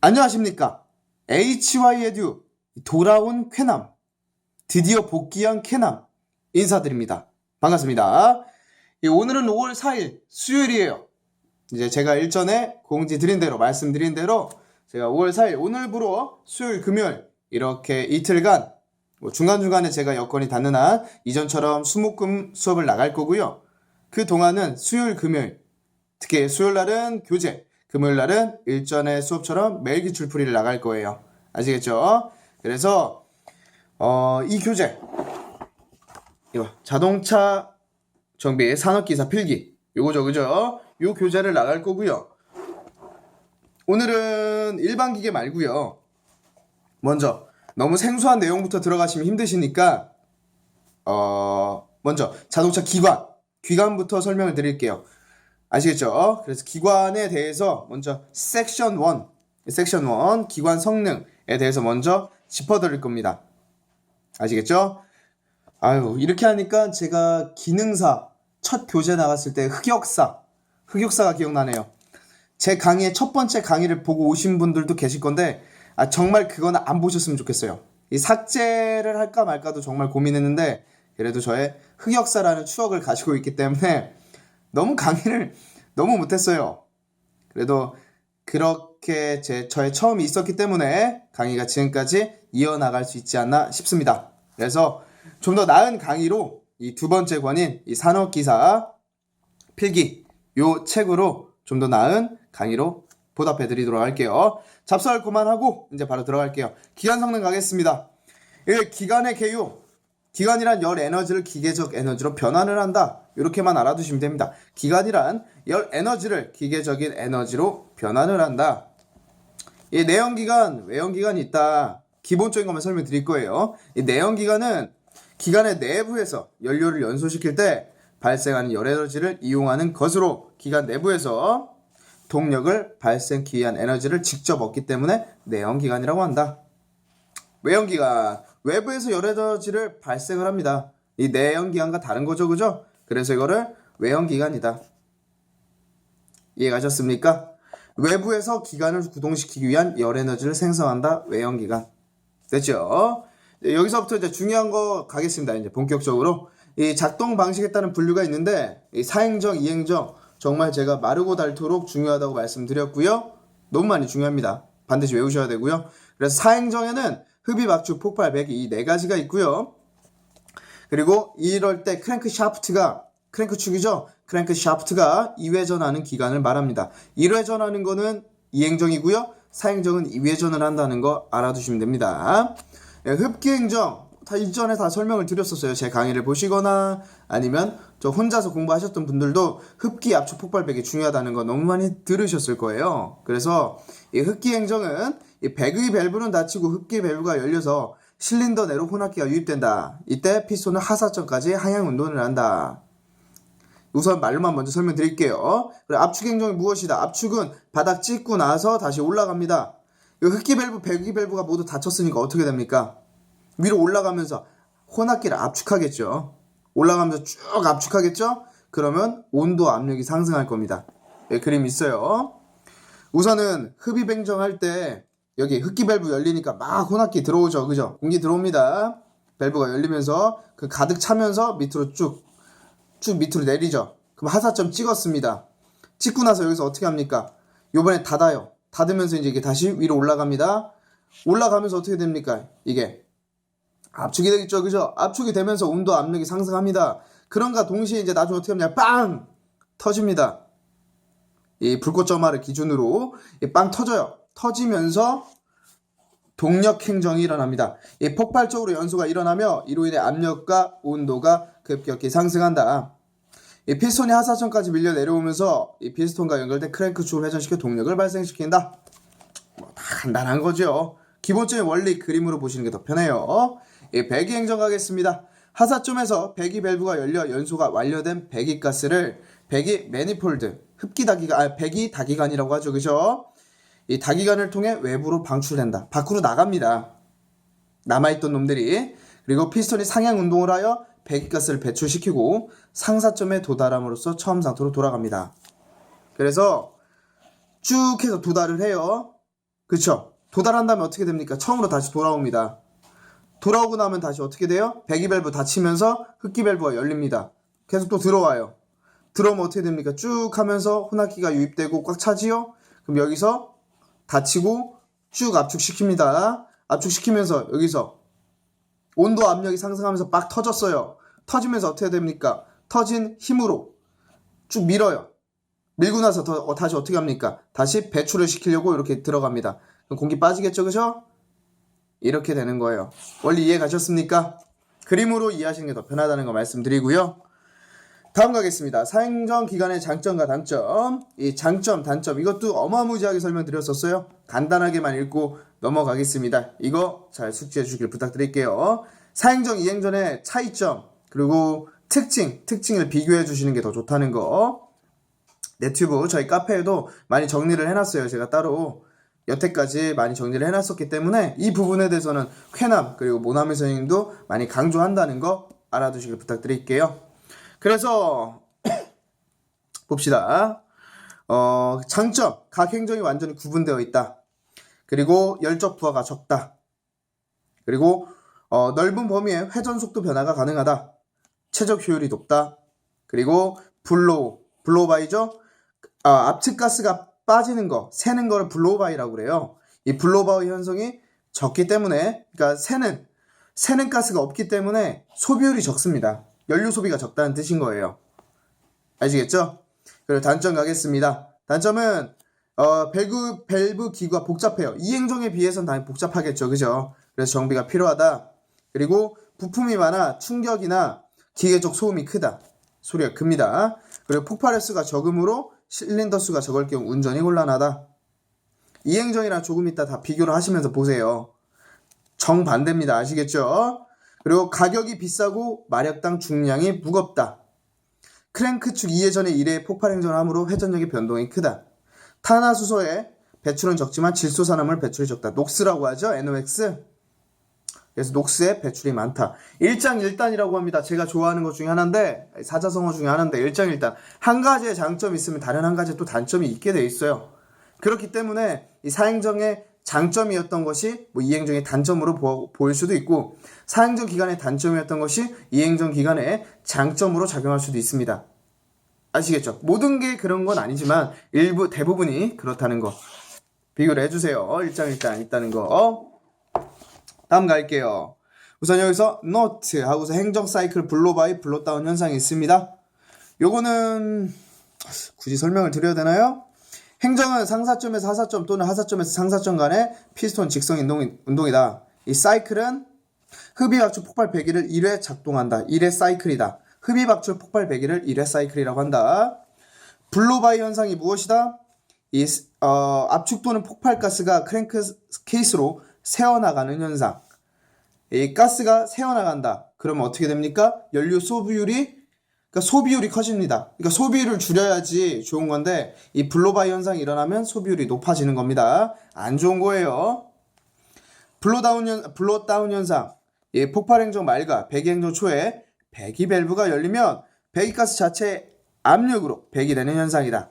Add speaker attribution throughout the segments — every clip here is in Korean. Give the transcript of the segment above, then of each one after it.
Speaker 1: 안녕하십니까. HY 에듀 돌아온 쾌남. 드디어 복귀한 쾌남. 인사드립니다. 반갑습니다. 예, 오늘은 5월 4일 수요일이에요. 이제 제가 일전에 공지 드린 대로 말씀드린 대로 제가 5월 4일 오늘부로 수요일 금요일 이렇게 이틀간 뭐 중간중간에 제가 여건이 닿는 한 이전처럼 수목금 수업을 나갈 거고요. 그 동안은 수요일 금요일 특히 수요일 날은 교재 금요일 날은 일전의 수업처럼 매일 기출풀이를 나갈 거예요. 아시겠죠? 그래서 어, 이 교재 이거 자동차 정비 산업기사 필기 요거죠 그죠? 요 교재를 나갈 거고요. 오늘은 일반 기계 말고요. 먼저 너무 생소한 내용부터 들어가시면 힘드시니까 어 먼저 자동차 기관 기관부터 설명을 드릴게요. 아시겠죠? 그래서 기관에 대해서 먼저 섹션 1 섹션 1 기관 성능에 대해서 먼저 짚어드릴 겁니다. 아시겠죠? 아유 이렇게 하니까 제가 기능사 첫 교재 나갔을 때 흑역사 흑역사가 기억나네요. 제 강의의 첫 번째 강의를 보고 오신 분들도 계실 건데 아 정말 그거는 안 보셨으면 좋겠어요. 이 삭제를 할까 말까도 정말 고민했는데 그래도 저의 흑역사라는 추억을 가지고 있기 때문에 너무 강의를 너무 못했어요. 그래도 그렇게 제 저의 처음이 있었기 때문에 강의가 지금까지 이어나갈 수 있지 않나 싶습니다. 그래서 좀 더 나은 강의로 이 두 번째 권인 이 산업기사 필기 요 책으로 좀 더 나은 강의로 보답해 드리도록 할게요. 잡설 그만하고 이제 바로 들어갈게요. 기관 성능 가겠습니다. 이 기관의 개요. 기관이란 열 에너지를 기계적 에너지로 변환을 한다. 이렇게만 알아두시면 됩니다. 기관이란 열 에너지를 기계적인 에너지로 변환을 한다. 이 내연기관, 외연기관이 있다. 기본적인 것만 설명드릴 거예요. 이 내연기관은 기관의 내부에서 연료를 연소시킬 때 발생하는 열 에너지를 이용하는 것으로 기관 내부에서 동력을 발생하기 위한 에너지를 직접 얻기 때문에 내연기관이라고 한다. 외연기관 외부에서 열 에너지를 발생을 합니다. 이 내연기관과 다른 거죠, 그죠? 그래서 이거를 외연기관이다. 이해가셨습니까? 외부에서 기관을 구동시키기 위한 열 에너지를 생성한다. 외연기관. 됐죠? 네, 여기서부터 이제 중요한 거 가겠습니다. 이제 본격적으로 이 작동 방식에 따른 분류가 있는데 이 사행정, 이행정 정말 제가 마르고 닳도록 중요하다고 말씀드렸고요. 너무 많이 중요합니다. 반드시 외우셔야 되고요. 그래서 사행정에는 흡입, 압축, 폭발, 배기 이 네 가지가 있고요. 그리고 이럴 때 크랭크 샤프트가 크랭크 축이죠. 크랭크 샤프트가 2회전하는 기간을 말합니다. 1회전하는 거는 이행정이고요. 사행정은 2회전을 한다는 거 알아두시면 됩니다. 예, 흡기 행정 다 이전에 다 설명을 드렸었어요. 제 강의를 보시거나 아니면 저 혼자서 공부하셨던 분들도 흡기, 압축, 폭발, 배기 중요하다는 거 너무 많이 들으셨을 거예요. 그래서 이 흡기 행정은 이 배의 밸브는 닫히고 흡기 밸브가 열려서 실린더 내로 혼합기가 유입된다. 이때 피스톤은 하사점까지 하향 운동을 한다. 우선 말로만 먼저 설명드릴게요. 압축 행정이 무엇이다? 압축은 바닥 찍고 나서 다시 올라갑니다. 이 흡기 밸브, 배기 밸브가 모두 닫혔으니까 어떻게 됩니까? 위로 올라가면서 혼합기를 압축하겠죠. 올라가면서 쭉 압축하겠죠? 그러면 온도 압력이 상승할 겁니다. 예, 그림 있어요. 우선은 흡입 행정할 때 여기 흡기 밸브 열리니까 막 혼합기 들어오죠. 그죠? 공기 들어옵니다. 밸브가 열리면서 그 가득 차면서 밑으로 쭉, 쭉 밑으로 내리죠. 그럼 하사점 찍었습니다. 찍고 나서 여기서 어떻게 합니까? 요번에 닫아요. 닫으면서 이제 이게 다시 위로 올라갑니다. 올라가면서 어떻게 됩니까? 이게 압축이 되겠죠. 그죠? 압축이 되면서 온도 압력이 상승합니다. 그런가 동시에 이제 나중에 어떻게 하냐? 빵! 터집니다. 이 불꽃 점화를 기준으로 이빵 터져요. 터지면서 동력 행정이 일어납니다. 이 폭발적으로 연소가 일어나며 이로 인해 압력과 온도가 급격히 상승한다. 이 피스톤이 하사점까지 밀려 내려오면서 이 피스톤과 연결된 크랭크 축을 회전시켜 동력을 발생시킨다. 뭐다 간단한 거죠. 기본적인 원리 그림으로 보시는 게 더 편해요. 이 배기 행정 가겠습니다. 하사점에서 배기 밸브가 열려 연소가 완료된 배기 가스를 배기 매니폴드 흡기 다기관 아 배기 다기관이라고 하죠. 그죠? 이 다기관을 통해 외부로 방출된다. 밖으로 나갑니다. 남아있던 놈들이 그리고 피스톤이 상향 운동을 하여 배기가스를 배출시키고 상사점에 도달함으로써 처음 상태로 돌아갑니다. 그래서 쭉 해서 도달을 해요. 그쵸? 도달한 다음에 어떻게 됩니까? 처음으로 다시 돌아옵니다. 돌아오고 나면 다시 어떻게 돼요? 배기 밸브 닫히면서 흡기 밸브가 열립니다. 계속 또 들어와요. 들어오면 어떻게 됩니까? 쭉 하면서 혼합기가 유입되고 꽉 차지요? 그럼 여기서 닫히고 쭉 압축시킵니다. 압축시키면서 여기서 온도 압력이 상승하면서 빡 터졌어요. 터지면서 어떻게 됩니까? 터진 힘으로 쭉 밀어요. 밀고 나서 더, 어, 다시 어떻게 합니까? 다시 배출을 시키려고 이렇게 들어갑니다. 공기 빠지겠죠, 그죠? 이렇게 되는 거예요. 원리 이해 가셨습니까? 그림으로 이해하시는 게 더 편하다는 거 말씀드리고요. 다음 가겠습니다. 사행정 기간의 장점과 단점. 이 장점, 단점 이것도 어마무지하게 설명드렸었어요. 간단하게만 읽고 넘어가겠습니다. 이거 잘 숙지해 주길 부탁드릴게요. 사행정 이행 전의 차이점 그리고 특징, 특징을 비교해 주시는 게 더 좋다는 거. 네튜브 저희 카페에도 많이 정리를 해놨어요. 제가 따로 여태까지 많이 정리를 해놨었기 때문에 이 부분에 대해서는 쾌남 그리고 모나미 선생님도 많이 강조한다는 거 알아두시길 부탁드릴게요. 그래서 봅시다. 어, 장점 각 행정이 완전히 구분되어 있다. 그리고 열적 부하가 적다. 그리고 어, 넓은 범위의 회전 속도 변화가 가능하다. 최적 효율이 높다. 그리고 블로우, 블로우 바이죠? 아, 압축 가스가 빠지는 거, 새는 거를 블로우 바이라고 그래요. 이 블로우 바이 현상이 적기 때문에, 그러니까 새는 새는 가스가 없기 때문에 소비율이 적습니다. 연료 소비가 적다는 뜻인 거예요. 아시겠죠? 그리고 단점 가겠습니다. 단점은 어, 밸브, 밸브 기구가 복잡해요. 이 행정에 비해서는 당연히 복잡하겠죠. 그죠? 그래서 정비가 필요하다. 그리고 부품이 많아 충격이나 기계적 소음이 크다. 소리가 큽니다. 그리고 폭발 횟수가 적음으로 실린더 수가 적을 경우 운전이 곤란하다. 이 행정이랑 조금 이따 다 비교를 하시면서 보세요. 정반대입니다. 아시겠죠? 그리고 가격이 비싸고 마력당 중량이 무겁다. 크랭크 축 2회전의 1회 폭발 행전을 함으로 회전력의 변동이 크다. 탄화수소의 배출은 적지만 질소산화물 배출이 적다. 녹스라고 하죠. NOx. 그래서 녹스의 배출이 많다. 일장일단이라고 합니다. 제가 좋아하는 것 중에 하나인데 사자성어 중에 하나인데 일장일단 한 가지의 장점이 있으면 다른 한 가지 또 단점이 있게 돼 있어요. 그렇기 때문에 이 사행정의 장점이었던 것이 뭐 이행정의 단점으로 보, 보일 수도 있고 사행정 기간의 단점이었던 것이 이행정 기간의 장점으로 작용할 수도 있습니다. 아시겠죠? 모든 게 그런 건 아니지만 일부 대부분이 그렇다는 거 비교를 해주세요. 일장일단 있다는 거. 다음 갈게요. 우선 여기서 note 하고서 행정 사이클 블로바이 블로다운 현상이 있습니다. 요거는 굳이 설명을 드려야 되나요? 행정은 상사점에서 하사점 또는 하사점에서 상사점 간의 피스톤 직선 운동, 운동이 다. 이 사이클은 흡입압축 폭발 배기를 1회 작동한다. 1회 사이클이다. 흡입압축 폭발 배기를 1회 사이클이라고 한다. 블로바이 현상이 무엇이다? 이 어, 압축 또는 폭발 가스가 크랭크 케이스로 새어나가는 현상. 이 가스가 새어나간다. 그러면 어떻게 됩니까? 연료 소비율이 그러니까 소비율이 커집니다. 그러니까 소비율을 줄여야지 좋은 건데 이 블로바이 현상이 일어나면 소비율이 높아지는 겁니다. 안 좋은 거예요. 블로다운 현 블로다운 현상. 이 폭발 행정 말과 배기 행정 초에 배기 밸브가 열리면 배기가스 자체 압력으로 배기되는 현상이다.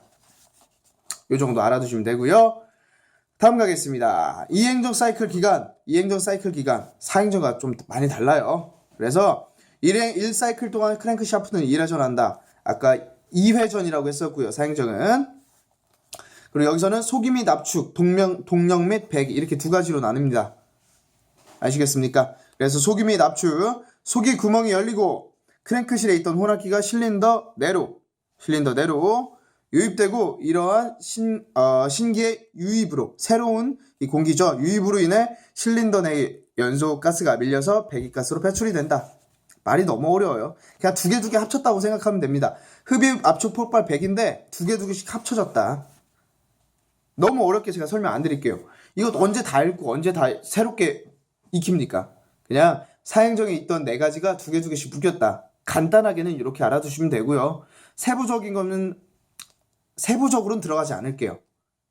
Speaker 1: 요 정도 알아두시면 되고요. 다음 가겠습니다. 이행정 사이클 기간, 이행정 사이클 기간, 사행정과 좀 많이 달라요. 그래서 1행 1사이클 동안 크랭크 샤프트는 1회전 한다. 아까 2회전이라고 했었고요. 사행정은. 그리고 여기서는 속임 및 압축, 동명, 동력 및 배기 이렇게 두 가지로 나눕니다. 아시겠습니까? 그래서 속임 및 압축, 속이 구멍이 열리고 크랭크실에 있던 호락기가 실린더 내로, 실린더 내로 유입되고 이러한 신, 어, 신기의 유입으로 새로운 이 공기죠. 유입으로 인해 실린더 내의 연소 가스가 밀려서 배기가스로 배출이 된다. 말이 너무 어려워요. 그냥 두 개 두 개 합쳤다고 생각하면 됩니다. 흡입 압축 폭발 100인데 두 개 두 개씩 합쳐졌다. 너무 어렵게 제가 설명 안 드릴게요. 이것 언제 다 읽고 언제 다 새롭게 익힙니까? 그냥 사행정에 있던 네 가지가 두 개 두 개씩 묶였다. 간단하게는 이렇게 알아두시면 되고요. 세부적인 거는 세부적으로는 들어가지 않을게요.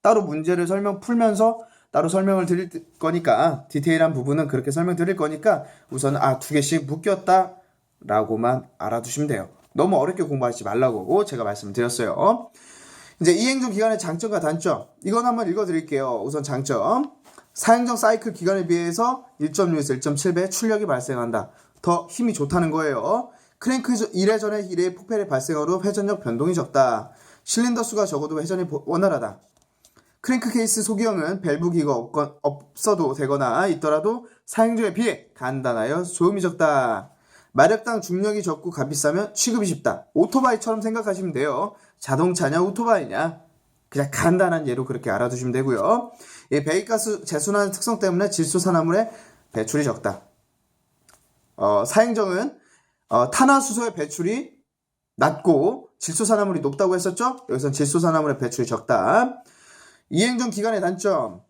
Speaker 1: 따로 문제를 설명 풀면서 따로 설명을 드릴 거니까 디테일한 부분은 그렇게 설명드릴 거니까 우선 아 두 개씩 묶였다 라고만 알아두시면 돼요. 너무 어렵게 공부하지 말라고 제가 말씀드렸어요. 이제 이행정 기간의 장점과 단점 이건 한번 읽어드릴게요. 우선 장점 사행정 사이클 기간에 비해서 1.6에서 1.7배 출력이 발생한다. 더 힘이 좋다는 거예요. 크랭크 1회 전에 1회 폭발이 발생하로 회전력 변동이 적다. 실린더 수가 적어도 회전이 보- 원활하다. 크랭크 케이스 소기형은 밸브 기가 없건, 없어도 되거나 있더라도 사행중에 비해 간단하여 소음이 적다. 마력당 중력이 적고 값비싸면 취급이 쉽다. 오토바이처럼 생각하시면 돼요. 자동차냐 오토바이냐. 그냥 간단한 예로 그렇게 알아두시면 되고요. 이 배기가스 재순환 특성 때문에 질소산화물의 배출이 적다. 어, 사행정은 어, 탄화수소의 배출이 낮고 질소산화물이 높다고 했었죠? 여기선 질소산화물의 배출이 적다. 이행정 기간의 단점.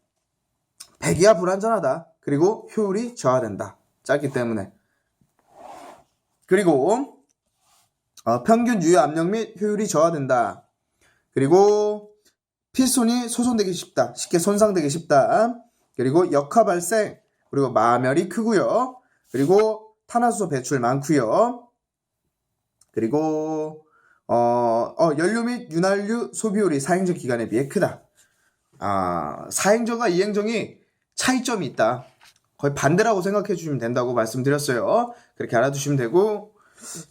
Speaker 1: 배기가 불안전하다. 그리고 효율이 저하된다. 짧기 때문에. 그리고 어, 평균 유효 압력 및 효율이 저하된다. 그리고 필손이 소손되기 쉽다. 쉽게 손상되기 쉽다. 그리고 역화 발생, 그리고 마멸이 크고요. 그리고 탄화수소 배출 많고요. 그리고 어, 어, 연료 및 윤활유 소비율이 사행정 기간에 비해 크다. 아, 사행정과 이행정이 차이점이 있다. 거의 반대라고 생각해 주시면 된다고 말씀드렸어요. 그렇게 알아두시면 되고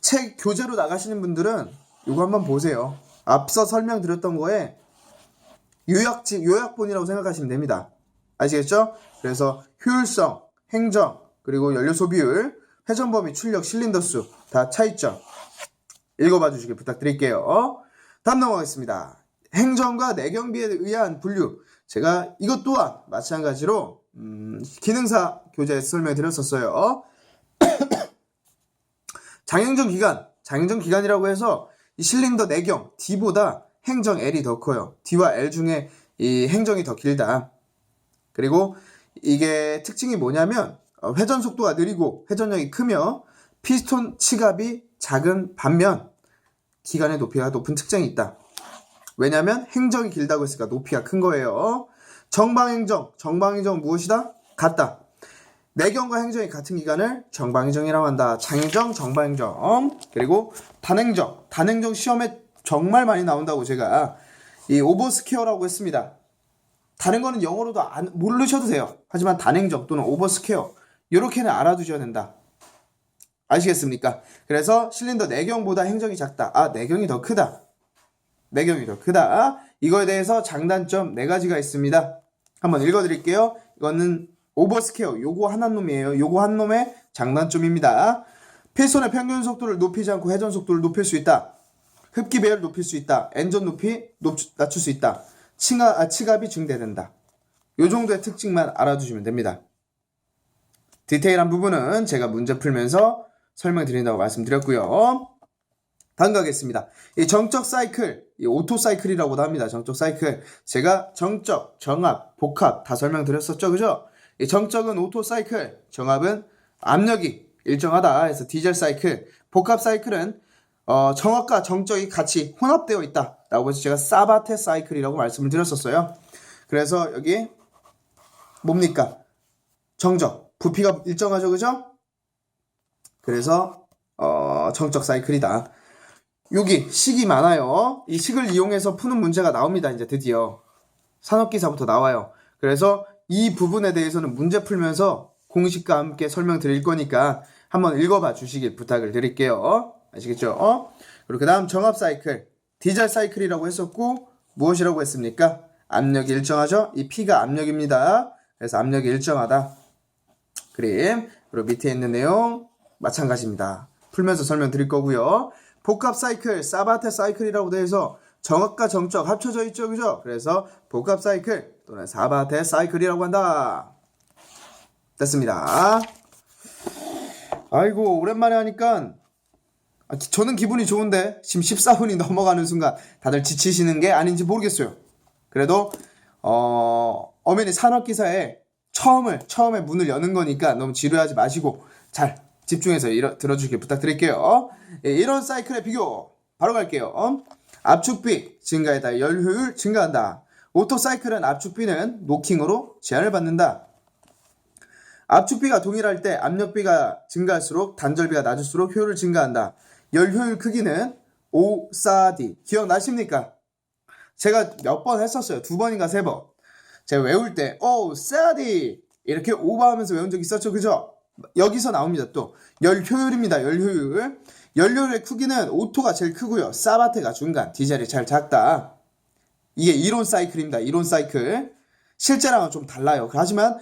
Speaker 1: 책 교재로 나가시는 분들은 이거 한번 보세요. 앞서 설명드렸던 거에 요약지 요약본이라고 생각하시면 됩니다. 아시겠죠? 그래서 효율성, 행정, 그리고 연료 소비율, 회전 범위, 출력, 실린더 수 다 차이점 읽어봐 주시길 부탁드릴게요. 다음 넘어가겠습니다. 행정과 내경비에 의한 분류. 제가 이것 또한 마찬가지로 음, 기능사 교재에서 설명드렸었어요. 장행정 기간, 장행정 기간이라고 해서 이 실린더 내경 D보다 행정 L이 더 커요. D와 L 중에 이 행정이 더 길다. 그리고 이게 특징이 뭐냐면 어, 회전 속도가 느리고 회전력이 크며 피스톤 치갑이 작은 반면 기간의 높이가 높은 특징이 있다. 왜냐하면 행정이 길다고 했으니까 높이가 큰 거예요. 정방행정, 정방행정은 무엇이다? 같다. 내경과 행정이 같은 기간을 정방행정이라고 한다. 장행정, 정방행정. 그리고 단행정, 단행정 시험에 정말 많이 나온다고 제가 이 오버스퀘어라고 했습니다. 다른 거는 영어로도 안, 모르셔도 돼요. 하지만 단행정 또는 오버스퀘어 이렇게는 알아두셔야 된다. 아시겠습니까? 그래서 실린더 내경보다 행정이 작다. 아, 내경이 더 크다. 내경이 더 크다. 이거에 대해서 장단점 네 가지가 있습니다. 한번 읽어드릴게요. 이거는 오버스케어. 요거 한 놈이에요. 요거 한 놈의 장단점입니다. 필손의 평균 속도를 높이지 않고 회전 속도를 높일 수 있다. 흡기 배열을 높일 수 있다. 엔전 높이 높, 낮출 수 있다. 칭하, 아, 치갑이 증대된다. 요 정도의 특징만 알아두시면 됩니다. 디테일한 부분은 제가 문제 풀면서 설명드린다고 말씀드렸고요. 다음 가겠습니다. 이 정적 사이클, 이 오토 사이클이라고도 합니다. 정적 사이클. 제가 정적, 정압, 복합 다 설명드렸었죠. 그죠? 이 정적은 오토 사이클, 정압은 압력이 일정하다 해서 디젤 사이클, 복합 사이클은 어, 정압과 정적이 같이 혼합되어 있다. 라고 해서 제가 사바테 사이클이라고 말씀을 드렸었어요. 그래서 여기 뭡니까? 정적, 부피가 일정하죠. 그죠? 그래서 어, 정적 사이클이다. 여기 식이 많아요. 이 식을 이용해서 푸는 문제가 나옵니다. 이제 드디어 산업기사부터 나와요. 그래서 이 부분에 대해서는 문제 풀면서 공식과 함께 설명드릴 거니까 한번 읽어봐 주시길 부탁을 드릴게요. 아시겠죠? 어? 그리고 그 다음 정압 사이클, 디젤 사이클이라고 했었고 무엇이라고 했습니까? 압력이 일정하죠? 이 P가 압력입니다. 그래서 압력이 일정하다. 그림. 그리고 밑에 있는 내용 마찬가지입니다. 풀면서 설명드릴 거고요. 복합 사이클, 사바테 사이클이라고 되어 있어 정압과 정적 합쳐져 있죠, 그죠? 그래서 복합 사이클 또는 사바테 사이클이라고 한다. 됐습니다. 아이고 오랜만에 하니까 아, 기- 저는 기분이 좋은데 지금 14분이 넘어가는 순간 다들 지치시는 게 아닌지 모르겠어요. 그래도 어, 어머니 산업 기사에 처음을 처음에 문을 여는 거니까 너무 지루하지 마시고 잘 집중해서 이러, 들어주길 부탁드릴게요. 예, 이런 사이클의 비교 바로 갈게요. 어? 압축비 증가에다 열 효율 증가한다. 오토 사이클은 압축비는 노킹으로 제한을 받는다. 압축비가 동일할 때 압력비가 증가할수록 단절비가 낮을수록 효율을 증가한다. 열 효율 크기는 5, 4, D. 기억나십니까? 제가 몇 번 했었어요. 두 번인가 세 번. 제가 외울 때, 오, 사디! 이렇게 오버하면서 외운 적 있었죠, 그죠? 여기서 나옵니다, 또. 열 효율입니다, 열 효율. 연료의 크기는 오토가 제일 크고요. 사바테가 중간, 디젤이 제일 작다. 이게 이론 사이클입니다. 이론 사이클. 실제랑은 좀 달라요. 하지만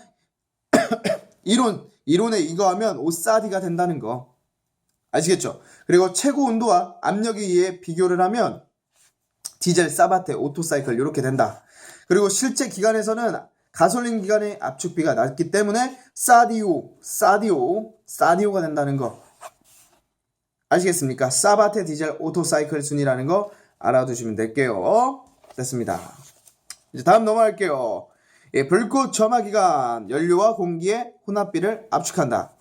Speaker 1: 이론 이론에 이거 하면 오사디가 된다는 거 아시겠죠? 그리고 최고 온도와 압력에 의해 비교를 하면 디젤, 사바테, 오토 사이클 이렇게 된다. 그리고 실제 기관에서는 가솔린 기관의 압축비가 낮기 때문에 사디오, 사디오, 사디오가 된다는 거 아시겠습니까? 사바테 디젤 오토 사이클 순이라는 거 알아두시면 될게요. 됐습니다. 이제 다음 넘어갈게요. 예, 불꽃 점화 기간 연료와 공기의 혼합비를 압축한다.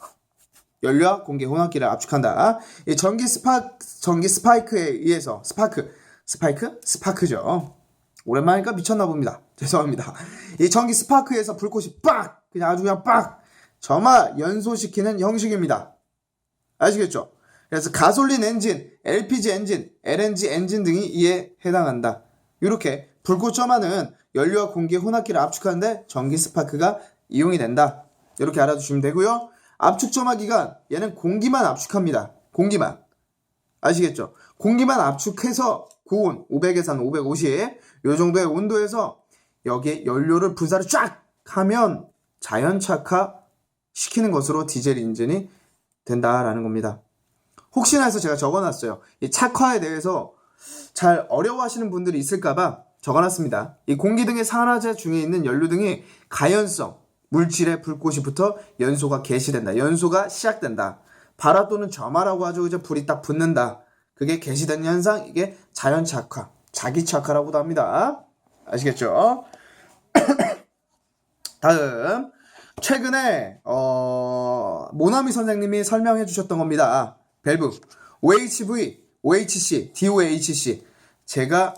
Speaker 1: 연료와 공기 혼합기를 압축한다. 이 전기 스파 전기 스파이크에 의해서 스파크 스파이크 스파크죠. 오랜만이니까 미쳤나 봅니다. 죄송합니다. 이 전기 스파크에서 불꽃이 빡 그냥 아주 그냥 빡 점화 연소시키는 형식입니다. 아시겠죠? 그래서 가솔린 엔진, LPG 엔진, LNG 엔진 등이 이에 해당한다. 이렇게 불꽃 점화는 연료와 공기의 혼합기를 압축하는데 전기 스파크가 이용이 된다. 이렇게 알아두시면 되고요. 압축 점화 기간 얘는 공기만 압축합니다. 공기만. 아시겠죠? 공기만 압축해서 고온 500에서 한 550, 요 정도의 온도에서 여기에 연료를 분사를 쫙 하면 자연 착화 시키는 것으로 디젤 인진이 된다라는 겁니다. 혹시나 해서 제가 적어놨어요. 이 착화에 대해서 잘 어려워하시는 분들이 있을까봐 적어놨습니다. 이 공기 등의 산화제 중에 있는 연료 등이 가연성, 물질의 불꽃이 붙어 연소가 개시된다. 연소가 시작된다. 발화 또는 점화라고 하죠. 그죠? 불이 딱 붙는다. 그게 개시된 현상, 이게 자연 착화, 자기 착화라고도 합니다. 아시겠죠? 다음. 최근에, 어, 모나미 선생님이 설명해 주셨던 겁니다. 밸브. OHV, OHC, DOHC. 제가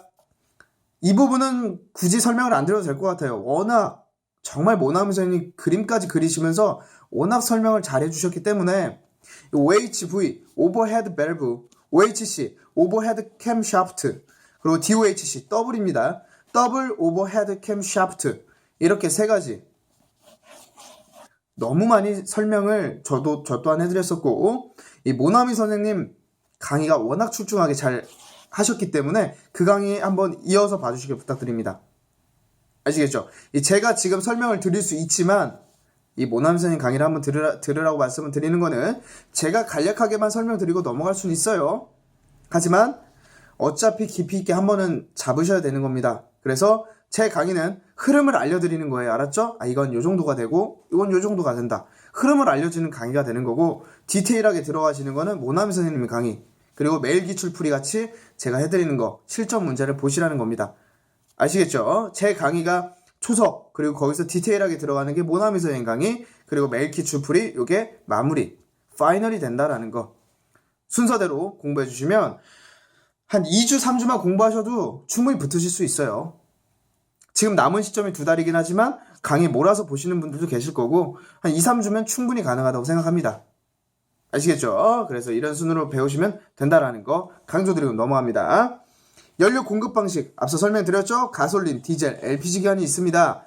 Speaker 1: 이 부분은 굳이 설명을 안 드려도 될 것 같아요. 워낙 정말 모나미 선생님이 그림까지 그리시면서 워낙 설명을 잘 해주셨기 때문에 OHV, 오버헤드 밸브, OHC, 캠 샤프트, 그리고 DOHC, 더블입니다. 더블 오버헤드 캠 샤프트. 이렇게 세 가지. 너무 많이 설명을 저도 저 또한 해드렸었고 이 모나미 선생님 강의가 워낙 출중하게 잘 하셨기 때문에 그 강의 한번 이어서 봐주시길 부탁드립니다. 아시겠죠? 이 제가 지금 설명을 드릴 수 있지만 이 모나미 선생님 강의를 한번 들으라, 들으라고 말씀을 드리는 거는 제가 간략하게만 설명드리고 넘어갈 수는 있어요. 하지만 어차피 깊이 있게 한 번은 잡으셔야 되는 겁니다. 그래서 제 강의는 흐름을 알려드리는 거예요. 알았죠? 아, 이건 요 정도가 되고, 이건 요 정도가 된다. 흐름을 알려주는 강의가 되는 거고, 디테일하게 들어가시는 거는 모나미 선생님의 강의, 그리고 매일 기출풀이 같이 제가 해드리는 거, 실전 문제를 보시라는 겁니다. 아시겠죠? 제 강의가 초석, 그리고 거기서 디테일하게 들어가는 게 모나미 선생님 강의, 그리고 매일 기출풀이, 요게 마무리, 파이널이 된다라는 거. 순서대로 공부해 주시면, 한 2주, 3주만 공부하셔도 충분히 붙으실 수 있어요. 지금 남은 시점이 두 달이긴 하지만 강의 몰아서 보시는 분들도 계실 거고 한 2, 3주면 충분히 가능하다고 생각합니다. 아시겠죠? 그래서 이런 순으로 배우시면 된다라는 거 강조드리고 넘어갑니다. 연료 공급 방식 앞서 설명드렸죠? 가솔린, 디젤, LPG 기관이 있습니다.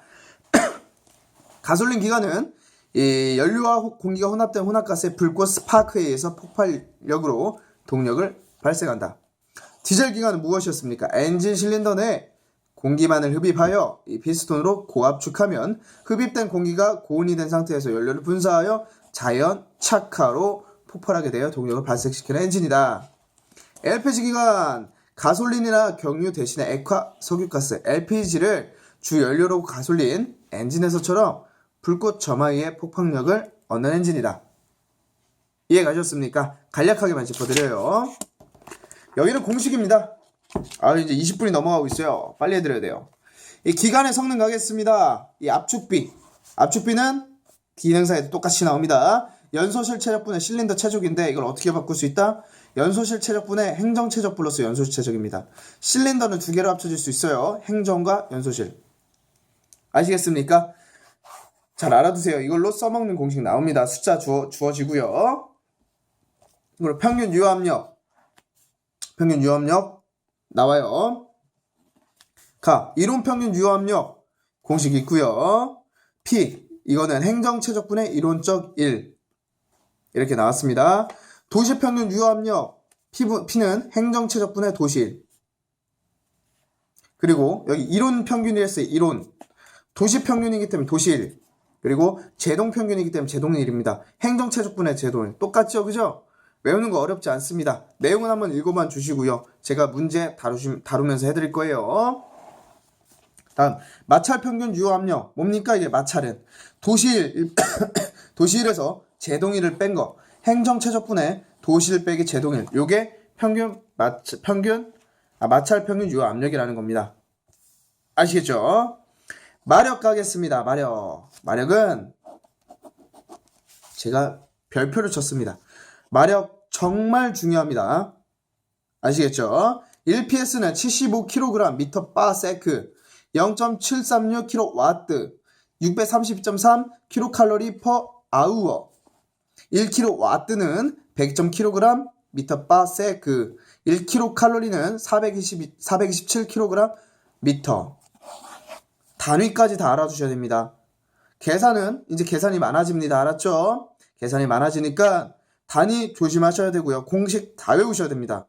Speaker 1: 가솔린 기관은 이 연료와 공기가 혼합된 혼합가스의 불꽃 스파크에 의해서 폭발력으로 동력을 발생한다. 디젤 기관은 무엇이었습니까? 엔진 실린더 내 공기만을 흡입하여 이 피스톤으로 고압축하면 흡입된 공기가 고온이 된 상태에서 연료를 분사하여 자연 착화로 폭발하게 되어 동력을 발생시키는 엔진이다. LPG 기관 가솔린이나 경유 대신에 액화 석유가스 LPG를 주 연료로 가솔린 엔진에서처럼 불꽃 점화의 폭발력을 얻는 엔진이다. 이해 가셨습니까? 간략하게만 짚어드려요. 여기는 공식입니다. 아 이제 20분이 넘어가고 있어요. 빨리 해드려야 돼요. 이 기간의 성능 가겠습니다. 이 압축비. 압축비는 기능사에도 똑같이 나옵니다. 연소실 체력분의 실린더 체족인데 이걸 어떻게 바꿀 수 있다? 연소실 체력분의 행정 체적 플러스 연소실 체적입니다. 실린더는 두 개로 합쳐질 수 있어요. 행정과 연소실. 아시겠습니까? 잘 알아두세요. 이걸로 써먹는 공식 나옵니다. 숫자 주어, 주어지고요. 그리고 평균 유압력. 평균 유압력 나와요. 가, 이론 평균 유압력 공식 있고요. P 이거는 행정체적분의 이론적 1 이렇게 나왔습니다. 도시 평균 유압력 P분, P는 행정체적분의 도시 그리고 여기 이론 평균이랬어요. 이론 도시 평균이기 때문에 도시 1 그리고 제동 평균이기 때문에 제동 1입니다. 행정체적분의 제동 똑같죠, 그죠? 외우는 거 어렵지 않습니다. 내용은 한번 읽어만 주시고요. 제가 문제 다루시, 다루면서 해드릴 거예요. 다음 마찰 평균 유압력 뭡니까 이게 마찰은 도시일 도시일에서 제동일을 뺀 거 행정체적분의 도시일 빼기 제동일 요게 평균 마 평균 아, 마찰 평균 유압력이라는 겁니다. 아시겠죠? 마력 가겠습니다. 마력 마력은 제가 별표를 쳤습니다. 마력 정말 중요합니다. 아시겠죠? 1ps는 75kg 미터 바 세크 0.736kW 630.3 kcal per hour 1kW는 100.kg 미터 바 세크 1kcal는 420, 427kg 미터 단위까지 다 알아두셔야 됩니다. 계산은 이제 계산이 많아집니다. 알았죠? 계산이 많아지니까 단위 조심하셔야 되고요. 공식 다 외우셔야 됩니다.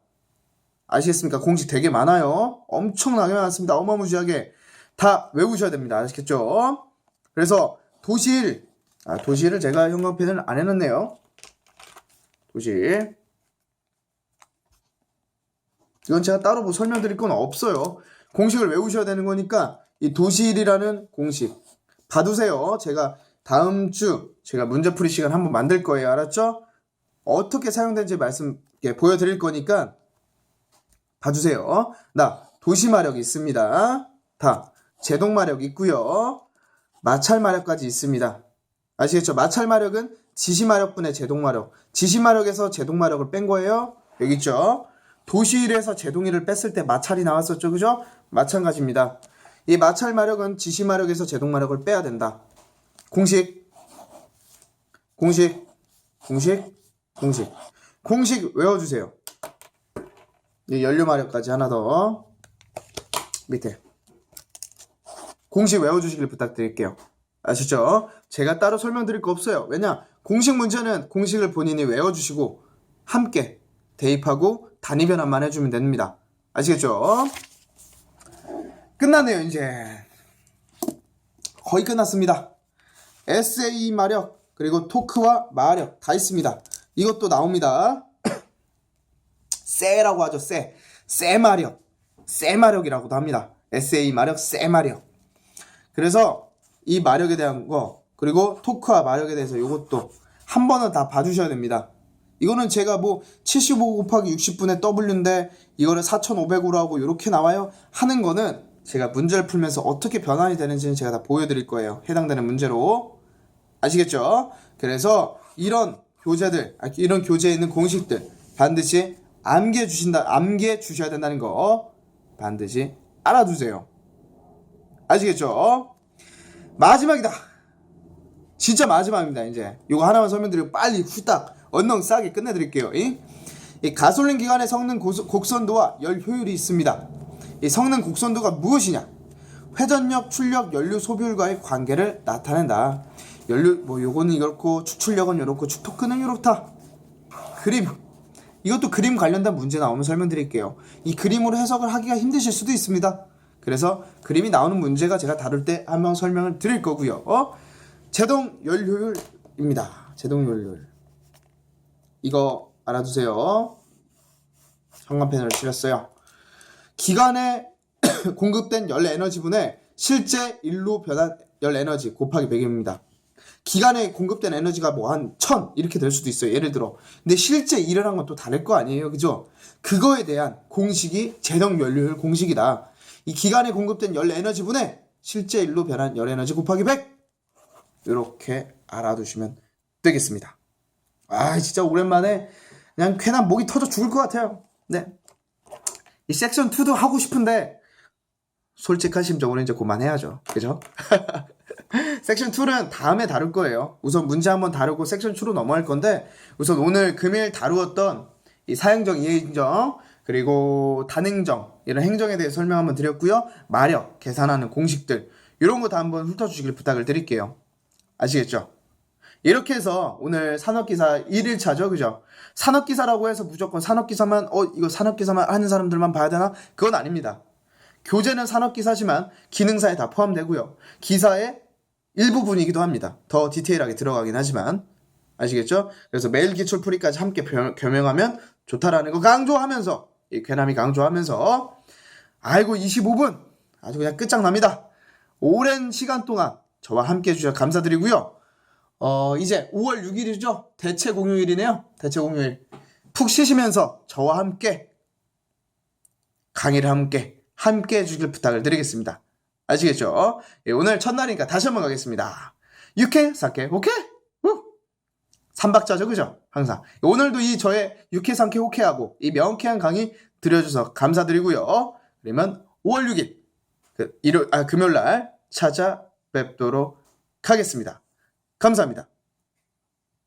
Speaker 1: 아시겠습니까? 공식 되게 많아요. 엄청나게 많습니다. 어마무시하게 다 외우셔야 됩니다. 아시겠죠? 그래서 도시일, 아, 도시일을 제가 형광펜을 안 해놨네요. 도시일. 이건 제가 따로 뭐 설명드릴 건 없어요. 공식을 외우셔야 되는 거니까 이 도시일이라는 공식 봐두세요. 제가 다음 주 제가 문제풀이 시간 한번 만들 거예요. 알았죠? 어떻게 사용되는지 말씀 예, 보여드릴 거니까 봐주세요. 나 도시마력 있습니다. 다 제동마력 있고요. 마찰마력까지 있습니다. 아시겠죠? 마찰마력은 지시마력분의 제동마력. 지시마력에서 제동마력을 뺀 거예요. 여기 있죠? 도시일에서 제동일을 뺐을 때 마찰이 나왔었죠. 그죠? 마찬가지입니다. 이 마찰마력은 지시마력에서 제동마력을 빼야 된다. 공식 공식 공식 공식 공식 외워주세요. 이 연료 마력까지 하나 더 밑에 공식 외워주시길 부탁드릴게요. 아시죠? 제가 따로 설명드릴 거 없어요. 왜냐? 공식 문제는 공식을 본인이 외워주시고 함께 대입하고 단위 변환만 해주면 됩니다. 아시겠죠? 끝났네요, 이제. 거의 끝났습니다. SA 마력, 그리고 토크와 마력 다 있습니다. 이것도 나옵니다. 세라고 하죠, 세. 세 마력. 세 마력이라고도 합니다. SA 마력, 세 마력. 그래서 이 마력에 대한 거, 그리고 토크와 마력에 대해서 이것도 한 번은 다 봐주셔야 됩니다. 이거는 제가 뭐 75 곱하기 60분의 W인데 이거를 4,500으로 하고 이렇게 나와요 하는 거는 제가 문제를 풀면서 어떻게 변환이 되는지는 제가 다 보여드릴 거예요. 해당되는 문제로. 아시겠죠? 그래서 이런 교재들, 아, 이런 교재에 있는 공식들 반드시 암기해 주신다, 암기해 주셔야 된다는 거 반드시 알아두세요. 아시겠죠? 마지막이다. 진짜 마지막입니다, 이제. 이거 하나만 설명드리고 빨리 후딱 언능 싸게 끝내드릴게요. 이, 이 가솔린 기관의 성능 고소, 곡선도와 열 효율이 있습니다. 이 성능 곡선도가 무엇이냐? 회전력, 출력, 연료 소비율과의 관계를 나타낸다. 연료 뭐 요거는 이렇고 추출력은 이렇고 축토크는 이렇다. 그림 이것도 그림 관련된 문제 나오면 설명드릴게요. 이 그림으로 해석을 하기가 힘드실 수도 있습니다. 그래서 그림이 나오는 문제가 제가 다룰 때 한번 설명을 드릴 거고요. 어? 제동 연료율입니다. 제동 연료율. 이거 알아두세요. 형광펜으로 칠했어요. 기관에 공급된 열 에너지분의 실제 일로 변한 열 에너지 곱하기 100입니다. 기관에 공급된 에너지가 뭐한1000 이렇게 될 수도 있어요. 예를 들어. 근데 실제 일어난 건또 다를 거 아니에요. 그죠? 그거에 대한 공식이 제동 연료율 공식이다. 이 기관에 공급된 열 에너지분의 실제 일로 변한 열 에너지 곱하기 100 이렇게 알아두시면 되겠습니다. 아 진짜 오랜만에 그냥 괜한 목이 터져 죽을 것 같아요. 네. 이 섹션 2도 하고 싶은데 솔직한 심정으로 이제 그만해야죠. 그죠? 섹션 2는 다음에 다룰 거예요. 우선 문제 한번 다루고 섹션 2로 넘어갈 건데 우선 오늘 금일 다루었던 이 사행정, 이행정 그리고 단행정 이런 행정에 대해 설명 한번 드렸고요. 마력, 계산하는 공식들 이런 거 다 한번 훑어주시길 부탁을 드릴게요. 아시겠죠? 이렇게 해서 오늘 산업기사 1일차죠, 그죠? 산업기사라고 해서 무조건 산업기사만, 어, 이거 산업기사만 하는 사람들만 봐야 되나? 그건 아닙니다. 교재는 산업기사지만 기능사에 다 포함되고요. 기사의 일부분이기도 합니다. 더 디테일하게 들어가긴 하지만. 아시겠죠? 그래서 매일 기출 풀이까지 함께 벼- 겸용하면 좋다라는 거 강조하면서, 이 괴남이 강조하면서, 아이고, 25분! 아주 그냥 끝장납니다. 오랜 시간 동안 저와 함께 해주셔서 감사드리고요. 어, 이제 5월 6일이죠? 대체 공휴일이네요. 대체 공휴일. 푹 쉬시면서 저와 함께 강의를 함께, 함께 해주길 부탁을 드리겠습니다. 아시겠죠? 예, 오늘 첫날이니까 다시 한번 가겠습니다. 육회, 사케, 오케이? 우! 삼박자죠, 그죠? 항상. 오늘도 이 저의 육회, 상쾌, 호쾌하고 이 명쾌한 강의 들려주셔서 감사드리고요. 그러면 5월 6일, 그, 일요, 아, 금요일 날 찾아뵙도록 하겠습니다. 감사합니다.